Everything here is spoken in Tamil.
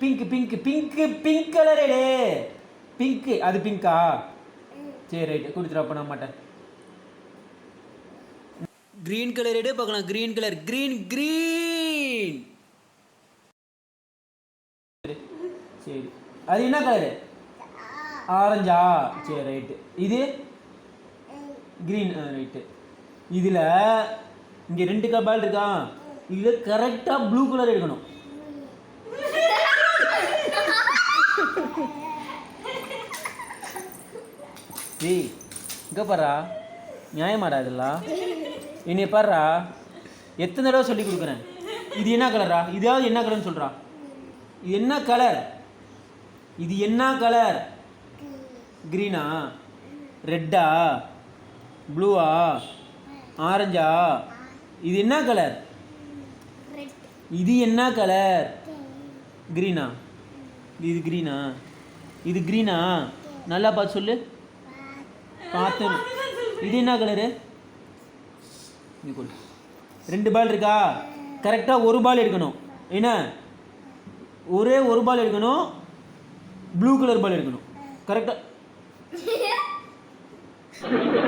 Pink pink pink pink colour எடு. பிங்க் அது பிங்கா சரி ரைட்டு கொடுத்துரு அப்போ நான் மாட்டேன். கிரீன் கலர் எடு பார்க்கலாம். க்ரீன் கலர் கிரீன் க்ரீன் சரி. அது என்ன கலரு ஆரஞ்சா சரி ரைட்டு இது? க்ரீன் ரைட்டு இதில் இங்கே ரெண்டு பால் இருக்கா? இதில் கரெக்டாக ப்ளூ கலர் எடுக்கணும். டேய் இங்கே பாரா. நியாயமாடா இதெல்லாம்? என்னைய பாருடா எத்தனை தடவை சொல்லி கொடுக்குறேன்? இது என்ன கலரா இதாவது என்ன கலர்னு சொல்கிறா இது என்ன கலர் இது என்ன கலர் க்ரீனா ரெட்டா ப்ளூவா ஆரஞ்சா இது என்ன கலர் இது என்ன கலர் க்ரீனா இது க்ரீனா இது க்ரீனா நல்லா பார்த்து சொல்லு. பார்த்து இது என்ன கலரு ரெண்டு பால் இருக்கா? கரெக்டாக ஒரு பால் எடுக்கணும். என்ன? ஒரே ஒரு பால் எடுக்கணும். ப்ளூ கலர் பால் எடுக்கணும். கரெக்டாக